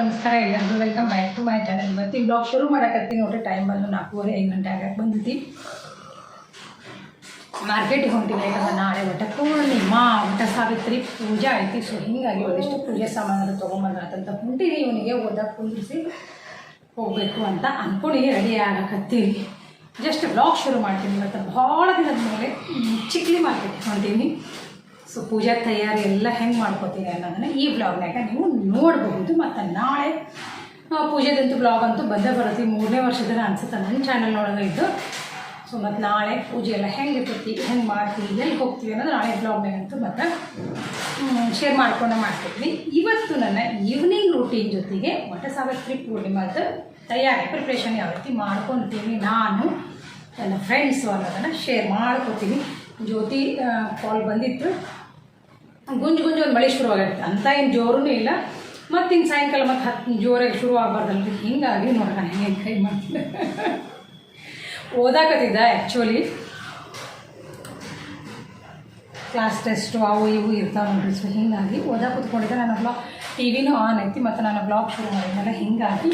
ನಮಸ್ಕಾರ ಎಲ್ಲರಿಗೂ. Welcome back to my channel ಇವತ್ತಿನ ಬ್ಲಾಗ್ ಶುರು ಮಾಡಕತ್ತೀನಿ ನೋಡ್ರಿ. ಟೈಮ್ ಬಂದು ನಾಲ್ಕೂವರೆ ಐದು ಗಂಟೆ ಆಗಕ್ಕೆ ಬಂದಿದ್ದಿ ಮಾರ್ಕೆಟಿಗೆ ಹೊಂಟಿಲ್ಲ. ಯಾಕಂದ್ರೆ ನಾಳೆ ಒಟ್ಟ ಪೂರ್ಣಿಮಾ ಒಟ್ಟ ಸಾವಿತ್ರಿ, ಪೂಜೆ ಐತಿ ಸೊ ಹೀಗಾಗಿ ಒಂದಿಷ್ಟು ಪೂಜೆ ಸಾಮಾನು ತೊಗೊಂಬಂದ್ರಂತ ಹೊಂಟಿನಿ ಇವನಿಗೆ ಓದಕ್ಕೆ ಕುಂದಿರಿಸಿ ಹೋಗಬೇಕು ಅಂತ ಅಂದ್ಕೊಂಡು ರೆಡಿ ಆಗಕತ್ತೀವಿ ಜಸ್ಟ್ ಬ್ಲಾಗ್ ಶುರು ಮಾಡ್ತೀನಿ. ಇವತ್ತು ಭಾಳ ದಿನದ ಮೇಲೆ ಚಿಕ್ಲಿ ಮಾರ್ಕೆಟ್ ಹೊಂಟೀನಿ. ಸೊ ಪೂಜಾ ತಯಾರಿ ಎಲ್ಲ ಹೆಂಗೆ ಮಾಡ್ಕೋತೀನಿ ಅನ್ನೋದನ್ನು ಈ ಬ್ಲಾಗ್ನಾಗ ನೀವು ನೋಡಬಹುದು. ಮತ್ತು ನಾಳೆ ಪೂಜೆದಂತೂ ಬ್ಲಾಗ್ ಅಂತೂ ಬಂದೇ ಬರುತ್ತೆ. ಮೂರನೇ ವರ್ಷದ ಅನ್ಸುತ್ತೆ. ನನ್ನ ಚಾನಲ್ ಒಳಗೆ ಇದ್ದು ಸೊ ಮತ್ತು ನಾಳೆ ಪೂಜೆ ಎಲ್ಲ ಹೆಂಗೆ ಇರ್ತೈತಿ, ಹೆಂಗೆ ಮಾಡ್ತೀವಿ ಎಲ್ಲಿ ಹೋಗ್ತೀವಿ ಅನ್ನೋದು ನಾಳೆ ಬ್ಲಾಗ್ನಾಗ ಅಂತೂ ಮತ್ತು ಶೇರ್ ಮಾಡ್ಕೊಂಡು ಮಾಡ್ತಿದ್ವಿ ಇವತ್ತು ನನ್ನ ಈವ್ನಿಂಗ್ ರೂಟೀನ್ ಜೊತೆಗೆ ವಟ ಸಾವಿತ್ರಿ ಪೂರ್ಣಿಮಾದ ತಯಾರಿ ಪ್ರಿಪ್ರೇಷನ್ ಯಾವ ರೀತಿ ಮಾಡ್ಕೊತೀನಿ ನಾನು. ನನ್ನ ಫ್ರೆಂಡ್ಸು ಅನ್ನೋದನ್ನು ಶೇರ್ ಮಾಡ್ಕೊತೀನಿ. ಜ್ಯೋತಿ ಕಾಲ್ ಬಂದಿತ್ತು. ಗುಂಜು ಗುಂಜು ಒಂದು ಮಳೆ ಶುರುವಾಗಿರುತ್ತೆ ಅಂತ ಏನು ಜೋರೂ ಇಲ್ಲ. ಮತ್ತು ಹಿಂಗೆ ಸಾಯಂಕಾಲ ಮತ್ತು ಹತ್ತು ಜೋರಾಗಿ ಶುರು ಆಗಬಾರ್ದಲ್ರಿ ಹಿಂಗಾಗಿ ನೋಡೋಣ, ಹೆಂಗೆ ಕೈ ಮಾಡ್ತೀನಿ. ಓದಾಕತ್ತಿದ್ದ ಆ್ಯಕ್ಚುಲಿ ಕ್ಲಾಸ್ ಟೆಸ್ಟು ಅವು ಇವು ಇರ್ತಾವೆ ನೋಡ್ರಿ. ಸೊ ಹಿಂಗಾಗಿ ಓದಾ ಕೂತ್ಕೊಂಡಿದ್ದೆ ನನ್ನ ಬ್ಲಾಗ್ ಟಿ ವಿನೂ ಆನ್ ಐತಿ, ಮತ್ತು ನಾನು ಬ್ಲಾಗ್ ಶುರು ಮಾಡಿದ್ಮೇಲೆ ಹೀಗಾಗಿ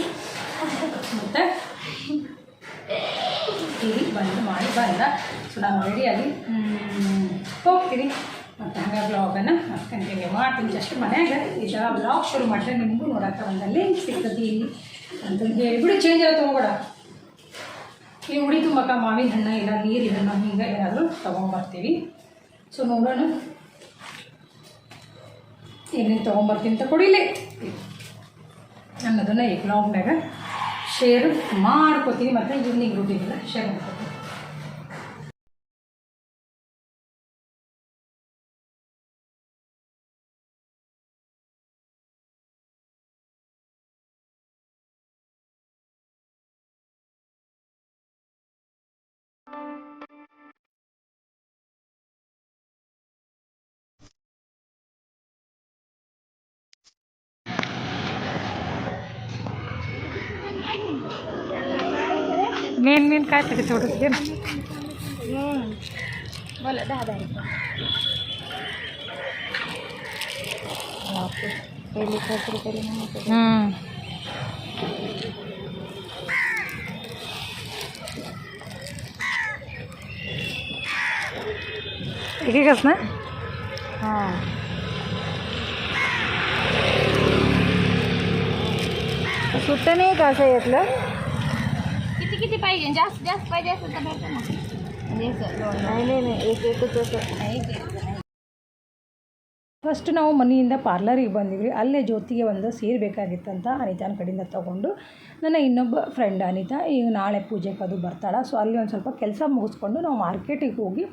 ಮತ್ತು? ಇಲ್ಲಿ ಬಂದು ಮಾಡಿ, ಬಂದ. ಸೊ, ನಾನು ರೆಡಿಯಾಗಿ ಹೋಗ್ತೀನಿ. ಮತ್ತು ಹಂಗೆ ಬ್ಲಾಗನ್ನು ಕಂಟಿನ್ಯೂ ಮಾಡ್ತೀನಿ. ಜಸ್ಟ್ ಮನ್ಯಾಗ ಈಗ ಬ್ಲಾಗ್ ಶುರು ಮಾಡಿದ್ರೆ ನಿಮಗೂ ನೋಡೋಕೆ ಒಂದು ಲಿಂಕ್ ಸಿಗ್ತದೆ ಇಲ್ಲಿ ಅಂತ ಹೇಳಿಬಿಡು. ಚೇಂಜ್ ಆಗಿ ಹೋಗೋಣ ಈ ಉಡಿ ತುಂಬಕ್ಕ ಮಾವಿನ ಹಣ್ಣು ಇಲ್ಲ, ನೀರಿನ ಹಣ್ಣು ಹಿಂಗೆ ಏನಾದರೂ ತೊಗೊಂಬರ್ತೀವಿ. ಸೊ, ನೋಡೋಣ. ಏನೇನು ತೊಗೊಂಬರ್ತೀನಿ ಅಂತ ಕೊಡಿಲಿ ಅನ್ನೋದನ್ನು ಈ ಬ್ಲಾಗ್ನಾಗ ಶೇರ್ ಮಾಡ್ಕೋತೀನಿ ಮತ್ತು ಈವ್ನಿಂಗ್ ರೂಟೀನೆಲ್ಲ ಶೇರ್ ಮಾಡ್ಕೋತೀನಿ मेन मेन काय तरी थोडंसं घे ना बोला दहा दहा. पहिले रुपये. एक एकच ना हा सुट्ट नाही का असं यातलं किती किती पाहिजे जास्त जास्त पाहिजे असेल तर भेटतं ना म्हणजे असं दोन- नाही नाही नाही एक एकच असं नाही एक एक नाही. ಫಸ್ಟ್ ನಾವು ಮನೆಯಿಂದ ಪಾರ್ಲರಿಗೆ ಬಂದಿದ್ವಿ ಅಲ್ಲೇ ಜ್ಯೋತಿಗೆ ಒಂದು ಸೀರೆ ಬೇಕಾಗಿತ್ತಂತ ಅನಿತಾನ ಕಡೆಯಿಂದ ತೊಗೊಂಡು ನನ್ನ ಇನ್ನೊಬ್ಬ ಫ್ರೆಂಡ್ ಅನಿತಾ ಈಗ ನಾಳೆ ಪೂಜೆಗೆ ಅದು ಬರ್ತಾಳೆ ಸೊ ಅಲ್ಲಿ ಒಂದು ಸ್ವಲ್ಪ ಕೆಲಸ ಮುಗಿಸ್ಕೊಂಡು ನಾವು ಮಾರ್ಕೆಟಿಗೆ ಹೋಗಿ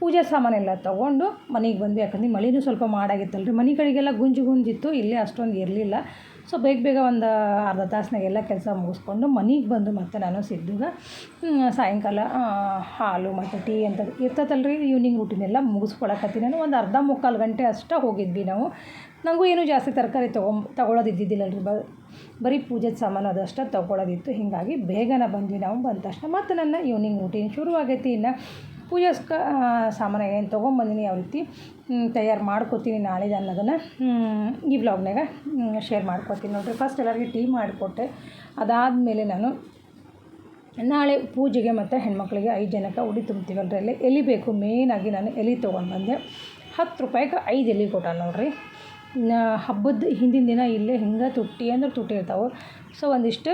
ಪೂಜೆ ಸಾಮಾನೆಲ್ಲ ತೊಗೊಂಡು ಮನೆಗೆ ಬಂದ್ವಿ ಯಾಕಂದ್ರೆ ಮಳೆನೂ ಸ್ವಲ್ಪ ಮಾಡಾಗಿತ್ತಲ್ರಿ ಮನೆ ಕಡೆಗೆಲ್ಲ ಗುಂಜು ಗುಂಜಿತ್ತು ಇಲ್ಲೇ ಅಷ್ಟೊಂದು ಇರಲಿಲ್ಲ ಸೊ ಬೇಗ ಬೇಗ ಒಂದು ಅರ್ಧ ತಾಸಿನಾಗೆಲ್ಲ ಕೆಲಸ ಮುಗಿಸ್ಕೊಂಡು ಮನೆಗೆ ಬಂದು ಮತ್ತೆ ನಾನು ಸಿದ್ದುಗ ಹ್ಮ್, ಸಾಯಂಕಾಲ ಹಾಲು ಮತ್ತು ಟೀ ಅಂತ ರೀ ಈವ್ನಿಂಗ್ ರೂಟೀನೆಲ್ಲ ಮುಗಿಸ್ಕೊಳಕತ್ತೀನಿ ನಾನು. ಒಂದು ಅರ್ಧ ಮುಕ್ಕಾಲು ಗಂಟೆ ಅಷ್ಟೇ ಹೋಗಿದ್ವಿ ನಾವು. ನನಗೂ ಏನು ಜಾಸ್ತಿ ತರಕಾರಿ ತೊಗೊಂಬ ಇದ್ದಿದ್ದಿಲ್ಲ ರೀ ಬ ಬರೀ ಪೂಜೆದ ಸಾಮಾನು ಅದಷ್ಟೇ ತೊಗೊಳೋದಿತ್ತು. ಹೀಗಾಗಿ ಬೇಗನೆ ಬಂದ್ವಿ ನಾವು. ಬಂದ ತಕ್ಷಣ ಮತ್ತು ನನ್ನ ಈವ್ನಿಂಗ್ ರೂಟೀನ್ ಶುರುವಾಗೈತಿ ಇನ್ನು. ಪೂಜೆಸ್ಕ ಸಾಮಾನು ಏನು ತೊಗೊಂಬಂದಿನಿ ಯಾವ ರೀತಿ ತಯಾರು ಮಾಡ್ಕೋತೀನಿ ನಾಳೆದು ಅನ್ನೋದನ್ನು ಈ ಬ್ಲಾಗ್ನಾಗ ಶೇರ್ ಮಾಡ್ಕೊತೀನಿ. ನೋಡಿರಿ ಫಸ್ಟ್ ಎಲ್ಲರಿಗೆ ಟೀ ಮಾಡಿಕೊಟ್ಟೆ. ಅದಾದಮೇಲೆ ನಾನು ನಾಳೆ ಪೂಜೆಗೆ ಮತ್ತು ಹೆಣ್ಮಕ್ಳಿಗೆ ಐದು ಜನಕ್ಕೆ ಉಡಿ ತುಂಬ್ತೀವಲ್ರಿ ಅಲ್ಲಿ ಎಲೆ ಬೇಕು ಮೇಯ್ನಾಗಿ ನಾನು ಎಲೆ ತೊಗೊಂಡು ಬಂದೆ ಹತ್ತು ರೂಪಾಯಿಗೆ ಐದು ಎಲೆ ಕೊಟ್ಟ ನೋಡ್ರಿ. ಹಬ್ಬದ ಹಿಂದಿನ ದಿನ ಇಲ್ಲೇ ಹಿಂಗೆ ತುಟ್ಟಿ ಅಂದ್ರೆ ತುಟ್ಟಿ ಇರ್ತಾವೆ ಸೊ ಒಂದಿಷ್ಟು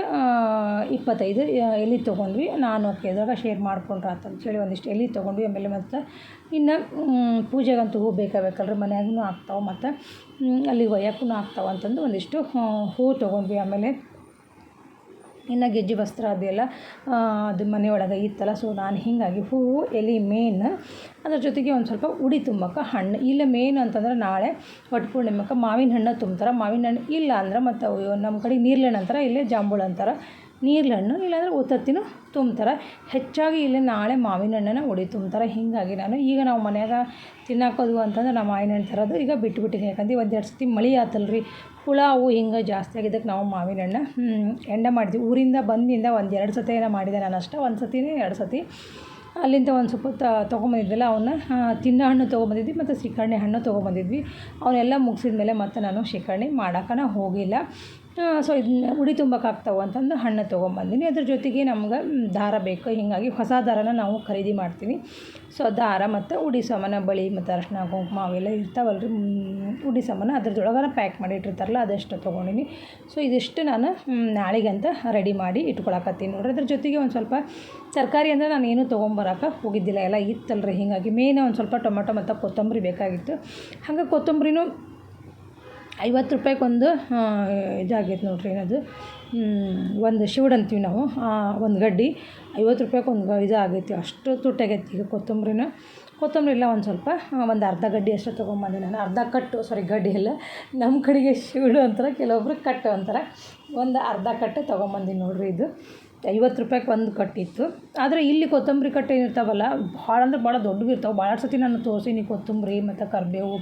ಇಪ್ಪತ್ತೈದು ಎಲೆ ತೊಗೊಂಡ್ವಿ. ನಾನು ಕೇಳಿದಾಗ ಶೇರ್ ಮಾಡ್ಕೊಂಡ್ರೆ ಹೇಳಿ ಒಂದಿಷ್ಟು ಎಲೆ ತೊಗೊಂಡ್ವಿ. ಆಮೇಲೆ ಮತ್ತು ಇನ್ನು ಪೂಜೆಗಂತೂ ಹೂ ಬೇಕಾಗಬೇಕಲ್ರಿ. ಮನ್ಯಾಗೂ ಆಗ್ತಾವೆ ಮತ್ತು ಅಲ್ಲಿಗೆ ಒಯ್ಯಕ್ಕೂ ಆಗ್ತಾವೆ ಅಂತಂದು ಒಂದಿಷ್ಟು ಹೂ ತೊಗೊಂಡ್ವಿ. ಆಮೇಲೆ ಇನ್ನು ಗೆಜ್ಜೆ ವಸ್ತ್ರ ಅದೆಲ್ಲ ಅದು ಮನೆಯೊಳಗೆ ಇತ್ತಲ್ಲ ಸೊ ನಾನು ಹೀಗಾಗಿ ಹೂವು ಎಲೆ, ಮೇನ್, ಅದ್ರ ಜೊತೆಗೆ ಒಂದು ಸ್ವಲ್ಪ ಉಡಿ ತುಂಬಕ್ಕೆ ಹಣ್ಣು. ಇಲ್ಲ ಮೇನ್ ಅಂತಂದ್ರೆ ನಾಳೆ ಒಟ್ಟು ಪೂರ್ಣಿಮಕ್ಕೆ ಮಾವಿನ ಹಣ್ಣು ತುಂಬ್ತಾರೆ. ಮಾವಿನ ಹಣ್ಣು ಇಲ್ಲ ಅಂದ್ರೆ ಮತ್ತು ನಮ್ಮ ಕಡೆ ನೀರ್ಲೆಣ್ಣು ಅಂತಾರೆ ಇಲ್ಲೇ ಜಾಂಬೂಳು ಅಂತಾರೆ. ನೀರ್ಲೆಹಣ್ಣು ಇಲ್ಲಾಂದರೆ ಉತ್ತತ್ತಿನೂ ತುಂಬ್ತಾರೆ. ಹೆಚ್ಚಾಗಿ ಇಲ್ಲಿ ನಾಳೆ ಮಾವಿನ ಹಣ್ಣನ್ನು ಹೊಡಿ ತುಂಬ್ತಾರೆ. ಹೀಗಾಗಿ ನಾನು ಈಗ ನಾವು ಮನ್ಯಾಗ ತಿನ್ನಾಕೋದು ಅಂತಂದ್ರೆ ನಾವು ಮಾವಿನ ಹಣ್ಣು ತರೋದು ಈಗ ಬಿಟ್ಬಿಟ್ಟಿನಿ. ಯಾಕಂದ್ರೆ ಒಂದು ಎರಡು ಸತಿ ಮಳೆ ಆತಲ್ರಿ. ಹುಳ ಅವು ಹಿಂಗೆ ಜಾಸ್ತಿ ಆಗಿದ್ದಕ್ಕೆ ನಾವು ಮಾವಿನ ಹಣ್ಣು ಎಂಡ ಮಾಡಿದ್ವಿ. ಊರಿಂದ ಬಂದಿಂದ ಒಂದು ಎರಡು ಸತಿ ಏನೋ ಮಾಡಿದೆ ನಾನು ಅಷ್ಟೇ. ಒಂದು ಸತಿನೇ ಎರಡು ಸತಿ. ಅಲ್ಲಿಂದ ಒಂದು ಸ್ವಲ್ಪ ತೊಗೊಂಬಂದಿದ್ದೆಲ್ಲ ಅವನ್ನ ತಿನ್ನೋ ಹಣ್ಣು ತೊಗೊಂಬಂದಿದ್ವಿ ಮತ್ತು ಶ್ರೀಕರ್ಣಿ ಹಣ್ಣು ತೊಗೊಂಬಂದಿದ್ವಿ. ಅವನ್ನೆಲ್ಲ ಮುಗಿಸಿದ ಮೇಲೆ ಮತ್ತೆ ನಾನು ಶ್ರೀಕರ್ಣಿ ಮಾಡೋಕೆ ಹೋಗಿಲ್ಲ. ಸೊ ಇದನ್ನ ಉಡಿ ತುಂಬಕ್ಕಾಗ್ತಾವೆ ಅಂತಂದು ಹಣ್ಣು ತೊಗೊಂಬಂದಿನಿ. ಅದ್ರ ಜೊತೆಗೆ ನಮ್ಗೆ ದಾರ ಬೇಕು. ಹೀಗಾಗಿ ಹೊಸ ದಾರನ ನಾವು ಖರೀದಿ ಮಾಡ್ತೀವಿ. ಸೊ ದಾರ ಮತ್ತು ಉಡಿ ಸಾಮಾನು, ಬಳಿ ಮತ್ತು ಅರಶಿನ, ಕುಂಕುಮ ಅವೆಲ್ಲ ಇರ್ತಾವಲ್ಲ ರೀ ಉಡಿ ಸಾಮಾನು ಅದ್ರದೊಳಗನ ಪ್ಯಾಕ್ ಮಾಡಿ ಇಟ್ಟಿರ್ತಾರಲ್ಲ ಅದಷ್ಟು ತೊಗೊಂಡಿನಿ. ಸೊ ಇದಿಷ್ಟು ನಾನು ನಾಳೆಗಂತ ರೆಡಿ ಮಾಡಿ ಇಟ್ಕೊಳಕತ್ತೀನಿ. ನೋಡ್ರಿ, ಅದ್ರ ಜೊತೆಗೆ ಒಂದು ಸ್ವಲ್ಪ ತರಕಾರಿ ಅಂದರೆ ನಾನು ಏನೂ ತೊಗೊಂಬರಕ್ಕೆ ಹೋಗಿದ್ದಿಲ್ಲ. ಎಲ್ಲ ಇತ್ತಲ್ರಿ. ಹೀಗಾಗಿ ಮೇನ್ ಒಂದು ಸ್ವಲ್ಪ ಟೊಮೆಟೊ ಮತ್ತು ಕೊತ್ತಂಬರಿ ಬೇಕಾಗಿತ್ತು. ಹಂಗೆ ಕೊತ್ತಂಬರಿನೂ ಐವತ್ತು ರೂಪಾಯಿಗೆ ಒಂದು ಇದಾಗೈತೆ ನೋಡ್ರಿ ಏನದು. ಒಂದು ಶಿವಡ್ ಅಂತೀವಿ ನಾವು ಒಂದು ಗಡ್ಡಿ. ಐವತ್ತು ರೂಪಾಯಿಗೆ ಒಂದು ಇದು ಆಗೈತಿ ಅಷ್ಟು ತುಟ್ಟಾಗೈತಿ ಈಗ ಕೊತ್ತಂಬರಿನ. ಕೊತ್ತಂಬರಿ ಇಲ್ಲ, ಒಂದು ಸ್ವಲ್ಪ ಒಂದು ಅರ್ಧ ಗಡ್ಡಿ ಅಷ್ಟು ತೊಗೊಂಬಂದೆ ನಾನು. ಅರ್ಧ ಕಟ್ಟು ಸಾರಿ ಗಡ್ಡಿ ಎಲ್ಲ ನಮ್ಮ ಕಡೆಗೆ ಶಿವಡು ಅಂತಾರೆ, ಕೆಲವೊಬ್ರು ಕಟ್ಟು ಅಂತಾರೆ. ಒಂದು ಅರ್ಧ ಕಟ್ಟು ತೊಗೊಂಬಂದಿನಿ ನೋಡಿರಿ ಇದು. ಐವತ್ತು ರೂಪಾಯಿಗೆ ಒಂದು ಕಟ್ಟಿತ್ತು. ಆದರೆ ಇಲ್ಲಿ ಕೊತ್ತಂಬರಿ ಕಟ್ಟೆ ಇರ್ತಾವಲ್ಲ, ಭಾಳ ಅಂದ್ರೆ ಭಾಳ ದೊಡ್ಡವು ಇರ್ತಾವೆ. ಭಾಳ ಸತಿ ನಾನು ತೋರಿಸೀನಿ ಕೊತ್ತಂಬರಿ, ಮತ್ತು ಕರಿಬೇವು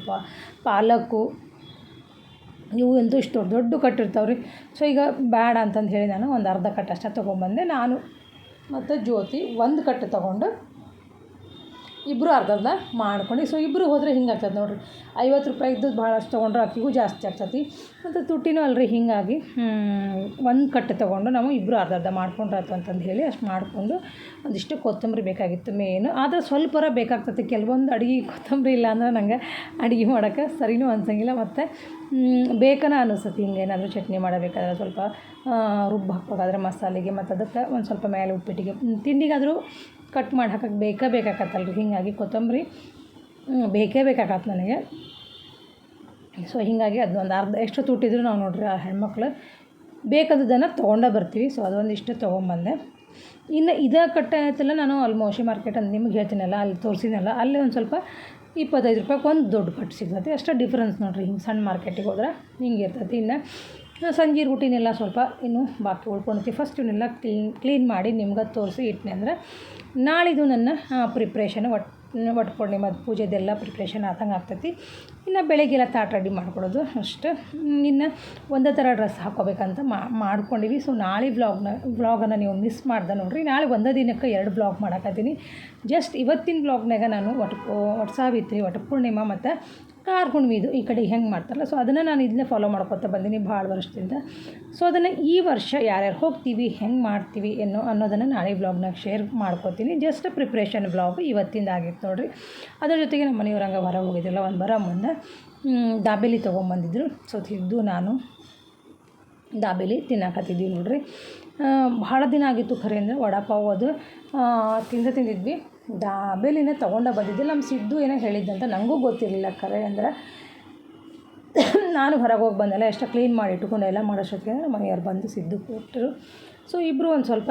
ಪಾಲಕ್ಕು. ಇವು ಅಂತೂ ಇಷ್ಟು ದೊಡ್ಡ ದೊಡ್ಡ ಕಟ್ಟಿರ್ತಾವೆ ರೀ. ಸೊ ಈಗ ಬೇಡ ಅಂತಂದು ಹೇಳಿ ನಾನು ಒಂದು ಅರ್ಧ ಕಟ್ಟಷ್ಟೇ ನಾನು ಮತ್ತು ಜ್ಯೋತಿ ಒಂದು ಕಟ್ಟು ತೊಗೊಂಡು ಇಬ್ಬರು ಅರ್ಧರ್ಧ ಅರ್ಧ ಮಾಡ್ಕೊಂಡು. ಸೊ ಇಬ್ಬರು ಹೋದರೆ ಹಿಂಗೆ ಆಗ್ತದೆ ನೋಡಿರಿ. ಐವತ್ತು ರೂಪಾಯಿದ್ದು ಭಾಳಷ್ಟು ತೊಗೊಂಡ್ರೆ ಅಕ್ಕಿಗೂ ಜಾಸ್ತಿ ಆಗ್ತತಿ. ಮತ್ತು ತುಟ್ಟಿನೂ ಅಲ್ರಿ ಹೀಗಾಗಿ. ಒಂದು ಕಟ್ಟು ತೊಗೊಂಡು ನಾವು ಇಬ್ಬರು ಅರ್ಧ ಅರ್ಧ ಮಾಡ್ಕೊಂಡ್ರಾಯ್ತು ಅಂತಂದು ಹೇಳಿ ಅಷ್ಟು ಮಾಡಿಕೊಂಡು ಒಂದಿಷ್ಟು ಕೊತ್ತಂಬರಿ ಬೇಕಾಗಿತ್ತು ಮೇನು ಆದರೆ ಸ್ವಲ್ಪರ ಬೇಕಾಗ್ತತಿ. ಕೆಲವೊಂದು ಅಡುಗೆ ಕೊತ್ತಂಬರಿ ಇಲ್ಲ ಅಂದ್ರೆ ನಂಗೆ ಅಡುಗೆ ಮಾಡೋಕ್ಕೆ ಸರಿನೂ ಅನ್ಸಂಗಿಲ್ಲ. ಮತ್ತು ಬೇಕನ ಅನಿಸ್ತತಿ ಹಿಂಗೇನಾದರೂ ಚಟ್ನಿ ಮಾಡಬೇಕಾದ್ರೆ ಸ್ವಲ್ಪ ರುಬ್ಬ ಹಾಕ್ಬೇಕಾದ್ರೆ ಮಸಾಲೆಗೆ, ಮತ್ತು ಅದಕ್ಕೆ ಒಂದು ಸ್ವಲ್ಪ ಮೇಲೆ ಉಪ್ಪಿಟ್ಟಿಗೆ. ತಿಂಡಿಗಾದರೂ ಕಟ್ ಮಾಡಿ ಹಾಕಕ್ಕೆ ಬೇಕೇ ಬೇಕಾಗತ್ತಲ್ರಿ ಹೀಗಾಗಿ ಕೊತ್ತಂಬರಿ ಬೇಕೇ ಬೇಕಾಗತ್ತೆ ನನಗೆ. ಸೊ ಹೀಗಾಗಿ ಅದೊಂದು ಅರ್ಧ, ಎಷ್ಟು ತುಟ್ಟಿದ್ರು ನಾವು ನೋಡಿರಿ ಆ ಹೆಣ್ಮಕ್ಳು. ಬೇಕಾದದನ್ನು ತೊಗೊಂಡೇ ಬರ್ತೀವಿ. ಸೊ ಅದೊಂದಿಷ್ಟು ತೊಗೊಂಬಂದೆ. ಇನ್ನು ಇದೇ ಕಟ್ಟೆ ಆಯ್ತಲ್ಲ, ನಾನು ಅಲ್ಲಿ ಮೋಶಿ ಮಾರ್ಕೆಟ್ ಅಂತ ನಿಮ್ಗೆ ಹೇಳ್ತೀನಲ್ಲ, ಅಲ್ಲಿ ತೋರಿಸಿನಲ್ಲ ಅಲ್ಲಿ ಒಂದು ಸ್ವಲ್ಪ ಇಪ್ಪತ್ತೈದು ರೂಪಾಯಿಗೆ ಒಂದು ದೊಡ್ಡ ಕಟ್ಟು ಸಿಗುತ್ತೆ ಅಷ್ಟೇ ಡಿಫ್ರೆನ್ಸ್ ನೋಡಿರಿ, ಹಿಂಗೆ ಸಣ್ಣ ಮಾರ್ಕೆಟಿಗೆ ಹೋದ್ರೆ ಹಿಂಗೆ ಇರ್ತೈತಿ. ಇನ್ನು ಸಂಜೆ ರೂಟೀನೆಲ್ಲ ಸ್ವಲ್ಪ ಇನ್ನೂ ಬಾಕಿ ಉಳ್ಕೊಳ್ತೀವಿ ಫಸ್ಟ್ ಇವನ್ನೆಲ್ಲ ಕ್ಲೀನ್ ಕ್ಲೀನ್ ಮಾಡಿ ನಿಮ್ಗೆ ತೋರಿಸಿ ಇಟ್ಟನೆ ಅಂದರೆ ನಾಳಿದು ನನ್ನ ಪ್ರಿಪ್ರೇಷನ್ ಒಟ್ಟು ಒಟ್ಟು ಮತ್ತು ಪೂಜೆದೆಲ್ಲ ಪ್ರಿಪ್ರೇಷನ್ ಆದಂಗೆ ಆಗ್ತೈತಿ. ಇನ್ನು ಬೆಳಗ್ಗೆಲ್ಲ ತಾಟ್ ರೆಡಿ ಮಾಡ್ಕೊಳ್ಳೋದು ಅಷ್ಟು. ಇನ್ನು ಒಂದೇ ಥರ ಡ್ರೆಸ್ ಹಾಕ್ಕೋಬೇಕಂತ ಮಾಡ್ಕೊಂಡಿವಿ. ಸೊ ನಾಳೆ ವ್ಲಾಗ್ನ ವ್ಲಾಗನ್ನು ನೀವು ಮಿಸ್ ಮಾಡ್ದೆ ನೋಡಿರಿ. ನಾಳೆ ಒಂದೇ ದಿನಕ್ಕೆ ಎರಡು ಬ್ಲಾಗ್ ಮಾಡಕತ್ತೀನಿ. ಜಸ್ಟ್ ಇವತ್ತಿನ ಬ್ಲಾಗ್ನಾಗ ನಾನು ಒಟ್ಟು ಒಟ್ಟು ಸಾವಿತ್ರಿ ಒಟ್ಟು ಪೂರ್ಣಿಮಾ ಮತ್ತು ಕಾರ್ ಹುಣ್ಮಿದು ಈ ಕಡೆ ಹೆಂಗೆ ಮಾಡ್ತಾರಲ್ಲ ಸೊ ಅದನ್ನು ನಾನು ಇದನ್ನೇ ಫಾಲೋ ಮಾಡ್ಕೊತ ಬಂದೀನಿ ಭಾಳ ವರ್ಷದಿಂದ. ಸೊ ಅದನ್ನು ಈ ವರ್ಷ ಯಾರ್ಯಾರು ಹೋಗ್ತೀವಿ, ಹೆಂಗೆ ಮಾಡ್ತೀವಿ ಅನ್ನೋ ಅನ್ನೋದನ್ನು ನಾಳೆ ಬ್ಲಾಗ್ನಾಗ ಶೇರ್ ಮಾಡ್ಕೋತೀನಿ. ಜಸ್ಟ್ ಪ್ರಿಪ್ರೇಷನ್ ಬ್ಲಾಗ್ ಇವತ್ತಿಂದ ಆಗಿತ್ತು ನೋಡಿರಿ. ಅದ್ರ ಜೊತೆಗೆ ನಮ್ಮ ಮನೆಯವ್ರಂಗೆ ಹೊರ ಹೋಗಿದ್ದಿಲ್ಲ ಒಂದು ಬರ ಮುಂದೆ ದಾಬೇಲಿ ತೊಗೊಂಬಂದಿದ್ರು. ಸೊ ತಿಂದು ನಾನು ದಾಬೇಲಿ ತಿನ್ನಕತ್ತಿದ್ವಿ ನೋಡಿರಿ. ಭಾಳ ದಿನ ಆಗಿತ್ತು ಖರೆ ಅಂದರೆ ವಡಾಪಾವ್ ಅದು. ತಿಂದ ತಿಂದಿದ್ವಿ. ದಾಬೇಲಿನ ತೊಗೊಂಡ ಬಂದಿದ್ದಿಲ್ಲ ನಮ್ಮ ಸಿದ್ದು ಏನೋ ಹೇಳಿದ್ದಂತ ನನಗೂ ಗೊತ್ತಿರಲಿಲ್ಲ. ಕರೆ ಅಂದ್ರೆ ನಾನು ಹೊರಗೆ ಹೋಗಿ ಬಂದೆಲ್ಲ ಎಷ್ಟು ಕ್ಲೀನ್ ಮಾಡಿ ಇಟ್ಕೊಂಡು ಎಲ್ಲ ಮಾಡೋಷ್ಟೊತ್ತಿಗೆ ಮನೆಯವ್ರು ಬಂದು ಸಿದ್ದು ಕೊಟ್ಟರು. ಸೊ ಇಬ್ಬರು ಒಂದು ಸ್ವಲ್ಪ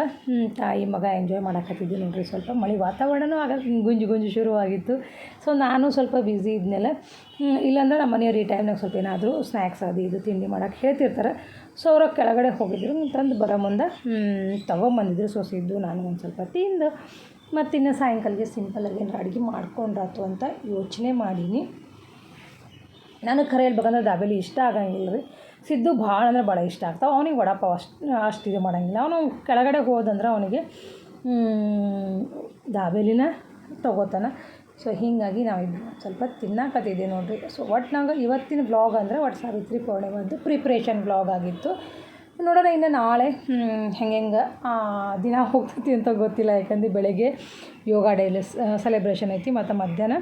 ತಾಯಿ ಮಗ ಎಂಜಾಯ್ ಮಾಡಕತ್ತಿದ್ವಿ ನೋಡಿರಿ, ಸ್ವಲ್ಪ ಮಳೆ ವಾತಾವರಣನೂ ಆಗ ಗುಂಜು ಗುಂಜು ಶುರುವಾಗಿತ್ತು. ಸೊ ನಾನು ಸ್ವಲ್ಪ ಬ್ಯುಸಿ ಇದ್ನೆಲ್ಲ ಇಲ್ಲಾಂದ್ರೆ ನಮ್ಮ ಮನೆಯವ್ರು ಈ ಟೈಮ್ನಾಗ ಸ್ವಲ್ಪ ಏನಾದರೂ ಸ್ನ್ಯಾಕ್ಸ್ ಅದು ಇದು ತಿಂಡಿ ಮಾಡೋಕ್ಕೆ ಹೇಳ್ತಿರ್ತಾರೆ. ಸೊ ಅವ್ರ ಕೆಳಗಡೆ ಹೋಗಿದ್ರು, ತಂದು ಬರೋ ಮುಂದೆ ತಗೊಂಬಂದಿದ್ರು. ಸೊ ಸಿದ್ದು, ನಾನು ಒಂದು ಸ್ವಲ್ಪ ತಿಂದು ಮತ್ತು ಇನ್ನು ಸಾಯಂಕಾಲಕ್ಕೆ ಸಿಂಪಲಾಗಿ ಏನಾರು ಅಡುಗೆ ಮಾಡ್ಕೊಂಡ್ರಾತು ಅಂತ ಯೋಚನೆ ಮಾಡೀನಿ. ನನಗೆ ಖರೆ ಹೇಳ್ಬೇಕಂದ್ರೆ ದಾಬೇಲಿ ಇಷ್ಟ ಆಗಂಗಿಲ್ಲ ರೀ. ಸಿದ್ದು ಭಾಳ ಅಂದ್ರೆ ಭಾಳ ಇಷ್ಟ ಆಗ್ತಾವೆ. ಅವನಿಗೆ ವಡಾಪಾವ್ ಅಷ್ಟು ಅಷ್ಟು ಇದು ಮಾಡಂಗಿಲ್ಲ. ಅವನು ಕೆಳಗಡೆ ಹೋದಂದ್ರೆ ಅವನಿಗೆ ದಾಬೇಲಿನ ತೊಗೋತಾನ. ಸೊ ಹೀಗಾಗಿ ನಾವು ಸ್ವಲ್ಪ ತಿನ್ನಕತ್ತಿದ್ದೀವಿ ನೋಡಿರಿ. ಸೊ ಒಟ್ಟು ನಂಗೆ ಇವತ್ತಿನ ಬ್ಲಾಗ್ ಅಂದರೆ ಒಟ್ಟು ಸಾವಿತ್ರಿ ಒಂದು ಪ್ರಿಪ್ರೇಷನ್ ಬ್ಲಾಗ್ ಆಗಿತ್ತು. ನೋಡೋಣ ಇನ್ನು ನಾಳೆ ಹೆಂಗೆ ಹೆಂಗೆ ದಿನ ಹೋಗ್ತೈತಿ ಅಂತ ಗೊತ್ತಿಲ್ಲ, ಯಾಕಂದ್ರೆ ಬೆಳಗ್ಗೆ ಯೋಗ ಡೈಲಿ ಸೆಲೆಬ್ರೇಷನ್ ಐತಿ, ಮತ್ತು ಮಧ್ಯಾಹ್ನ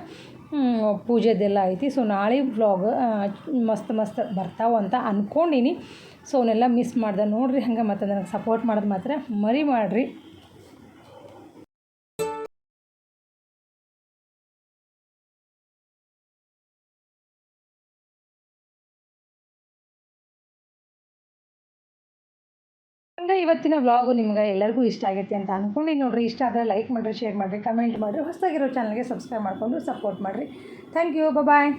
ಪೂಜೆದೆಲ್ಲ ಐತಿ. ಸೊ ನಾಳೆ ವ್ಲಾಗ್ ಮಸ್ತ್ ಮಸ್ತ್ ಬರ್ತಾವ ಅಂತ ಅಂದ್ಕೊಂಡೀನಿ ಸೊ ಅವನ್ನೆಲ್ಲ ಮಿಸ್ ಮಾಡ್ದೆ. ನೋಡಿರಿ ಹಂಗೆ ಮತ್ತು ನನಗೆ ಸಪೋರ್ಟ್ ಮಾಡೋದು ಮಾತ್ರ ಮರಿ ಮಾಡಿರಿ ಇವತ್ತಿನ ವ್ಲಾಗು ನಿಮ್ಗೆ ಎಲ್ಲರಿಗೂ ಇಷ್ಟ ಆಗೈತೆ ಅಂತ ಅಂದ್ಕೊಂಡು ನೋಡಿರಿ. ಇಷ್ಟ ಆದರೆ ಲೈಕ್ ಮಾಡಿರಿ ಶೇರ್ ಮಾಡಿರಿ ಕಮೆಂಟ್ ಮಾಡಿರಿ. ಹೊಸದಾಗಿರೋ ಚಾನಲ್ಗೆ ಸಬ್ಸ್ಕ್ರೈಬ್ ಮಾಡಿಕೊಂಡು ಸಪೋರ್ಟ್ ಮಾಡಿರಿ. Thank you bye